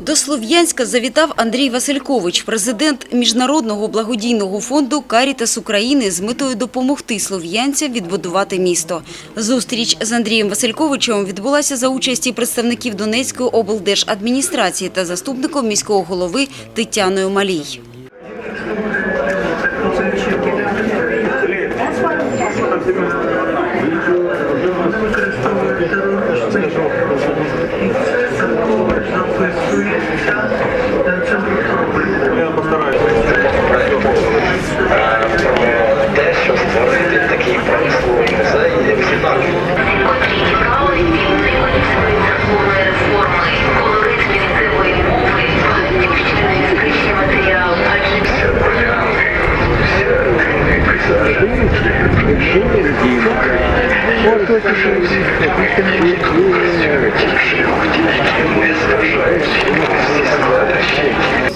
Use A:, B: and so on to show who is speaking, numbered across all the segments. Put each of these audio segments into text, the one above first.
A: До Слов'янська завітав Андрій Василькович, президент Міжнародного благодійного фонду «Карітас України» з метою допомогти слов'янцям відбудувати місто. Зустріч з Андрієм Васильковичем відбулася за участі представників Донецької облдержадміністрації та заступником міського голови Тетяною Малій.
B: Те, що створити такий промисловий музей, як Зінак.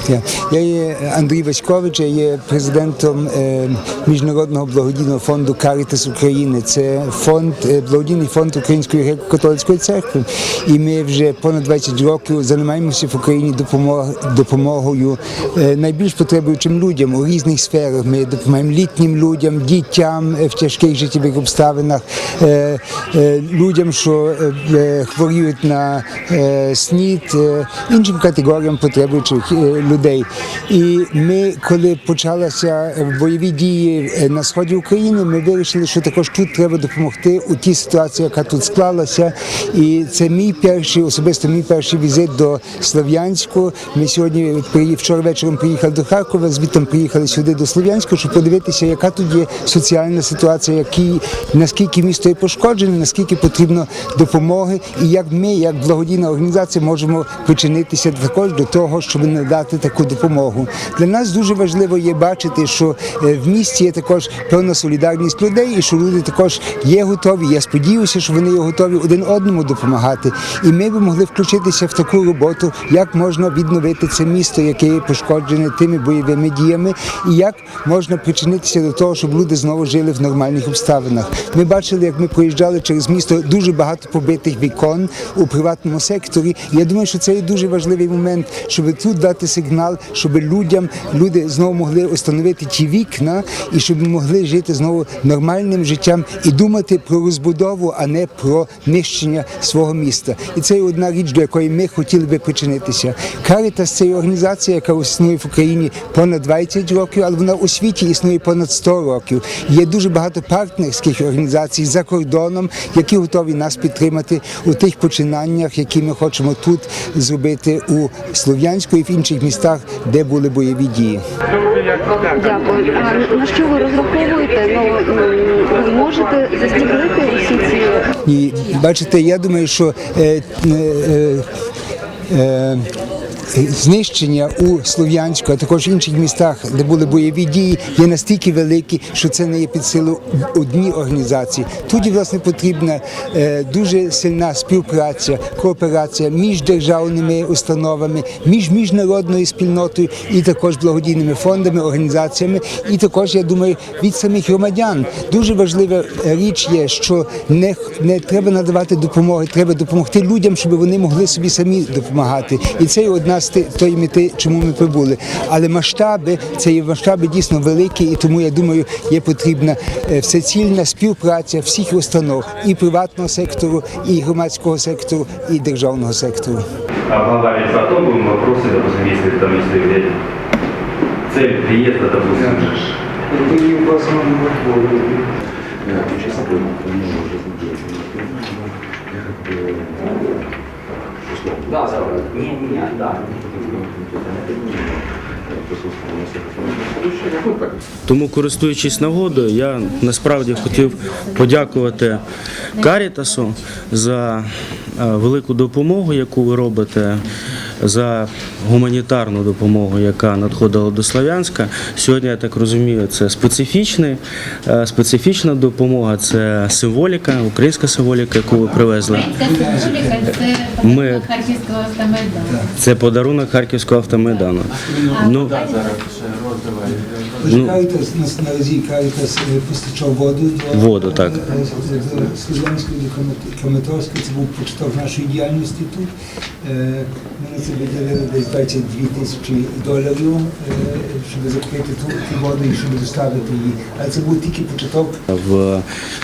C: Я, я є Андрій Васькович, я є президентом Міжнародного благодійного фонду Карітас України. Це фонд, благодійний фонд Української греко-католицької церкви. І ми вже понад 20 років займаємося в Україні допомог, допомогою найбільш потребуючим людям у різних сферах. Ми допомагаємо літнім людям, дітям в тяжких життєвих обставинах, людям, що хворіють на снід, іншим категоріям потребуючих е, людей. І ми, коли почалися бойові дії е, на сході України, ми вирішили, що також тут треба допомогти у тій ситуації, яка тут склалася. І це мій перший, особисто мій перший візит до Слов'янську. Ми сьогодні вчора вечором приїхали до Харкова, звідти приїхали сюди до Слов'янська, щоб подивитися, яка тут є соціальна ситуація, які, наскільки місто є пошкоджене, наскільки потрібно допомоги, і як ми, як благодійна організація, можемо причинитися також до того, щоб надати таку допомогу. Для нас дуже важливо є бачити, що е, в місті є також певна солідарність людей, і що люди також є готові. Я сподіваюся, що вони є готові один одному допомагати. І ми би могли включитися в таку роботу, як можна відновити це місто, яке є пошкоджене тими бойовими діями, і як можна причинитися до того, щоб люди знову жили в нормальних обставинах. Ми бачили, як ми проїжджали через місто дуже багато побитих вікон у приватному секторі. Я думаю, що це є дуже важливий момент, щоб тут дати сигнал, щоб людям люди знову могли встановити ті вікна і щоб могли жити знову нормальним життям і думати про розбудову, а не про нищення свого міста. І це одна річ, до якої ми хотіли би причинитися. Карітас це організація, яка існує в Україні понад 20 років, але вона у світі існує понад 100 років. Є дуже багато партнерських організацій за кордоном, які готові нас підтримати у тих починаннях, які ми хочемо тут зробити у Слов'янську і в інших містах, де були бойові дії.
D: Дякую. А на що ви розраховуєте? Ну ви можете застіплити усі ці
C: І бачите, я думаю, що е, е, е, знищення у Слов'янську, а також інших містах, де були бойові дії, є настільки великі, що це не є під силу одній організації. Тут власне потрібна е, дуже сильна співпраця, кооперація між державними установами, між міжнародною спільнотою і також благодійними фондами, організаціями, і також я думаю від самих громадян. Дуже важлива річ є, що не, не треба надавати допомоги, треба допомогти людям, щоб вони могли собі самі допомагати. І це одна ти- тої мети, чому ми прибули. Але масштаби це є масштаби дійсно великі, і тому я думаю, є потрібна е, всецільна співпраця всіх установ і приватного сектору, і громадського сектору, і державного сектору.
E: обговаривать потом будем вопросы, допустим, если там, если взять цель приезда, допустим,
F: Тому, користуючись нагодою, я насправді хотів подякувати Карітасу за е, велику допомогу, яку ви робите, за гуманітарну допомогу, яка надходила до Слов'янська. Сьогодні, я так розумію, це специфічний, е, специфічна допомога, це символіка, українська символіка, яку ви привезли.
G: Це символіка, це
F: Ми-
G: Ми... Харківського автомайдану.
F: Це подарунок Харківського автомайдану. Ну,
G: Ну.
C: Карітас нас наразі Карітас е, постачав воду до
F: Воду, так.
C: е, е, з- з Служанської до Крамат- Це був початок нашої діяльності тут. Е, Ми на це виділили десь 22 тисячі доларів, е, щоб закрити ту, воду і щоб доставити її. Але це був тільки початок.
F: В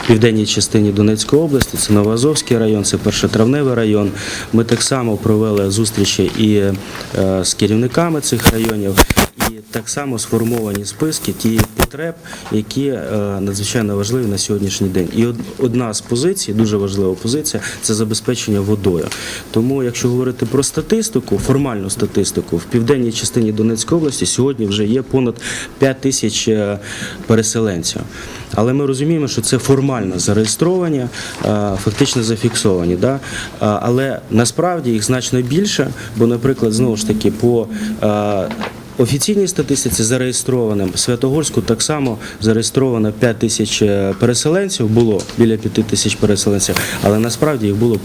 F: південній частині Донецької області це Новоазовський район, це першотравневий район. Ми так само провели зустрічі і е, з керівниками цих районів, і так само сформовані списки тієї потреб, які е, надзвичайно важливі на сьогоднішній день. І одна з позицій, дуже важлива позиція, це забезпечення водою. Тому, якщо говорити про статистику, формальну статистику, в південній частині Донецької області сьогодні вже є понад 5 тисяч е, переселенців. Але ми розуміємо, що це формально зареєстровані, е, фактично зафіксовані. Да? Але насправді їх значно більше, бо, наприклад, знову ж таки, по офіційній статистиці зареєстрованим в Святогорську так само зареєстровано 5 тисяч е, переселенців, було біля 5 тисяч переселенців, але насправді їх було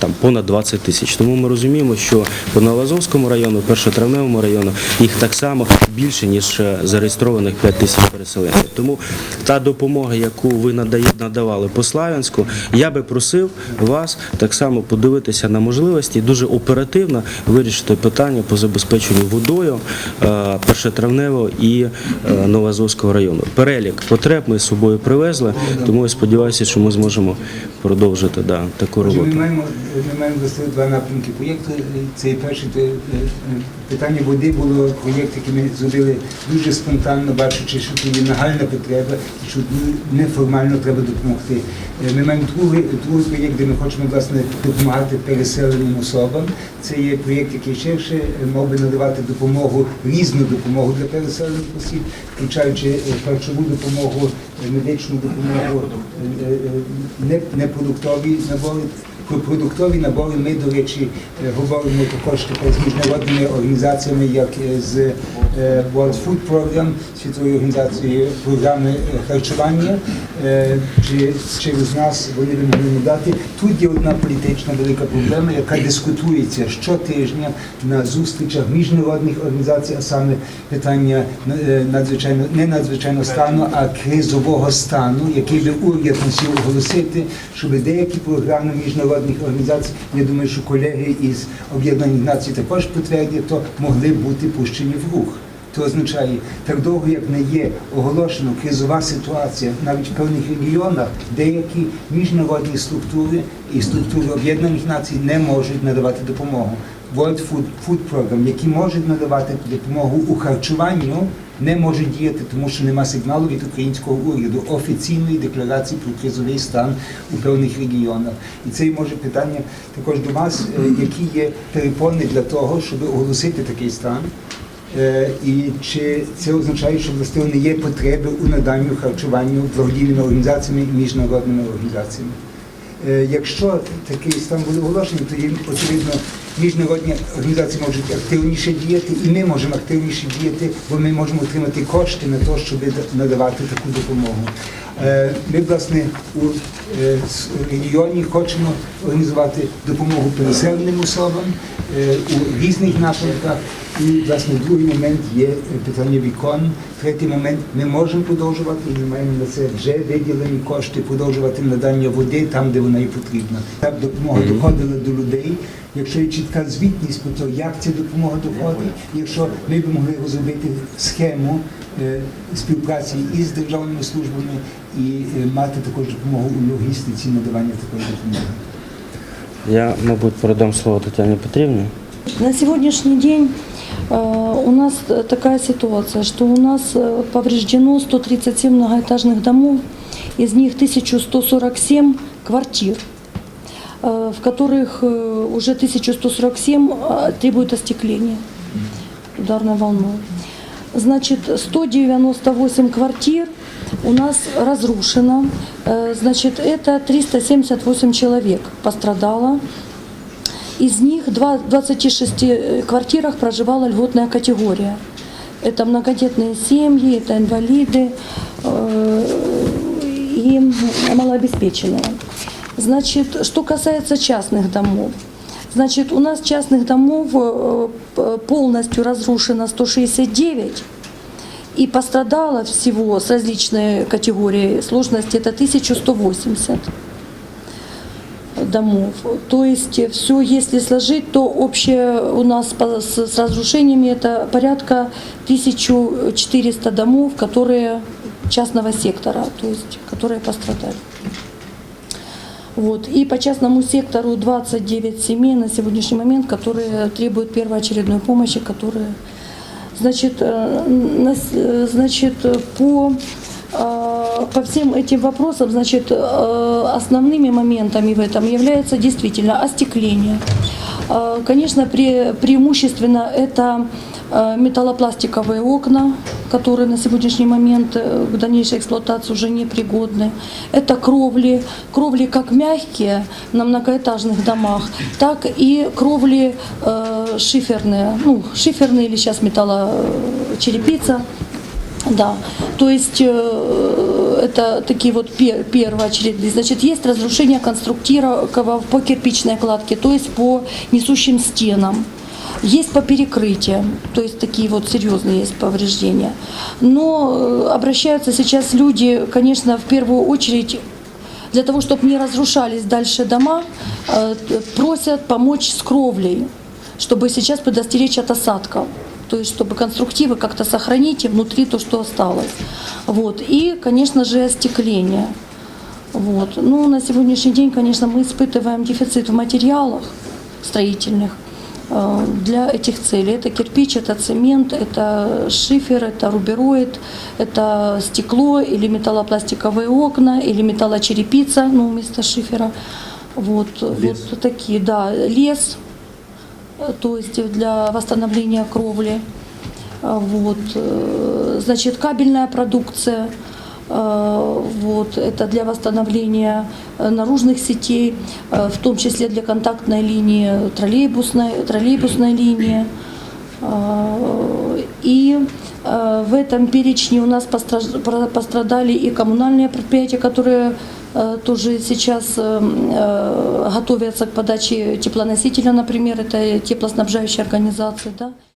F: там понад 20 тисяч. Тому ми розуміємо, що по Новоазовському району, першотравневому району їх так само більше, ніж е, зареєстрованих 5 тисяч переселенців. Тому та допомога, яку ви надавали по Славянську, я би просив вас так само подивитися на можливості дуже оперативно вирішити питання по забезпеченню водою е, першотравневого і е, Новоазовського району. Перелік потреб ми з собою привезли, тому я сподіваюся, що ми зможемо продовжити да, таку роботу.
C: Ми маємо, ми маємо два напрямки проєкту. Це перше е, е, питання води було проєкт, який ми зробили дуже спонтанно, бачачи, що тут є нагальна потреба і що неформально треба допомогти. Е, Ми маємо другий, другий проєкт, де ми хочемо власне допомагати переселеним особам. Це є проєкт, який ширше е, мав би надавати допомогу, різну допомогу для переселених осіб, включаючи е, харчову допомогу, е, медичну допомогу, е, не- непродуктові набори. Про продуктові набори ми, до речі, говоримо також з міжнародними організаціями, як з World Food Program, Світової організації програми е, харчування. Е, чи через нас вони би могли. Тут є одна політична велика проблема, яка дискутується щотижня на зустрічах міжнародних організацій, а саме питання е, надзвичайно не надзвичайного стану, а кризового стану, який би уряд мусив оголосити, щоб деякі програми міжнародних організацій, я думаю, що колеги із Об'єднаних Націй також підтвердять, то могли бути пущені в рух. То означає, так довго як не є оголошена кризова ситуація, навіть в певних регіонах деякі міжнародні структури і структури Об'єднаних Націй не можуть надавати допомогу. World Food, Food Program, які можуть надавати допомогу у харчуванню, не можуть діяти, тому що нема сигналу від українського уряду офіційної декларації про кризовий стан у певних регіонах. І це може питання також до вас, е, які є перепони для того, щоб оголосити такий стан. Е, І чи це означає, що власне не є потреби у наданню харчуванню благодійними організаціями і міжнародними організаціями? Е, Якщо такий стан буде оголошений, тоді очевидно міжнародні організації можуть активніше діяти, і ми можемо активніше діяти, бо ми можемо отримати кошти на те, щоб надавати таку допомогу. Е, Ми, власне, у регіоні хочемо організувати допомогу переселеним особам у різних напрямках. І, власне, другий момент є е, питання вікон. Третій момент ми можемо продовжувати, і ми маємо на це вже виділені кошти, продовжувати надання води там, де вона і потрібна. Та допомога доходила до людей. Якщо є чітка звітність про те, як ця допомога доходить, якщо ми б могли розробити схему е, співпраці із державними службами і е, мати також допомогу у логістиці надавання такої допомоги.
F: Я, мабуть, передам слово Тетяні Петрівні.
H: На сегодняшний день у нас э, такая ситуация, что у нас э, повреждено 137 многоэтажных домов, из них 1147 квартир, э, в которых э, уже 1147 э, требует остекления ударной волной. Значит, 198 квартир у нас разрушено. Э, Значит, это 378 человек пострадало. Из них два- в 26 э, квартирах проживала льготная категория. Это многодетные семьи, это инвалиды э, и малообеспеченные. Значит, что касается частных домов. Значит, у нас частных домов э, п- полностью разрушено 169 И пострадало всего с различной категорией сложности это 1180 Домов. То есть все, если сложить, то общее у нас с, разрушениями это порядка 1400 домов, которые частного сектора, то есть которые пострадали. Вот. И по частному сектору 29 семей на сегодняшний момент, которые требуют первоочередной помощи, которые Значит, э, э, значит, э, по, э, по всем этим вопросам, значит, э, основными моментами в этом является действительно остекление. Э, Конечно, пре- преимущественно это э, металлопластиковые окна, которые на сегодняшний момент к дальнейшей эксплуатации уже непригодны. Это кровли, кровли как мягкие на многоэтажных домах, так и кровли шиферные, ну, шиферные или сейчас металлочерепица. Да, то есть это такие вот пе- первоочередные. Значит, есть разрушение конструктива по кирпичной кладке, то есть по несущим стенам. Есть по перекрытиям, то есть такие вот серьезные есть повреждения. Но э, обращаются сейчас люди, конечно, в первую очередь для того, чтобы не разрушались дальше дома, э, просят помочь с кровлей, чтобы сейчас предостеречь от осадков. То есть, чтобы конструктивы как-то сохранить и внутри то, что осталось. Вот. И, конечно же, остекление. Вот. Ну, на сегодняшний день, конечно, мы испытываем дефицит в материалах строительных э, для этих целей. Это кирпич, это цемент, это шифер, это рубероид, это стекло или металлопластиковые окна, или металлочерепица, ну, вместо шифера. Вот, вот такие, да, лес, то есть для восстановления кровли. А, Вот, э, значит, кабельная продукция, э, вот, это для восстановления э, наружных сетей, э, в том числе для контактной линии, троллейбусной, троллейбусной линии. И э, в этом перечне у нас пострадали и коммунальные предприятия, которые э, тоже сейчас э, э, готовятся к подаче теплоносителя, например, это теплоснабжающие организации. Да?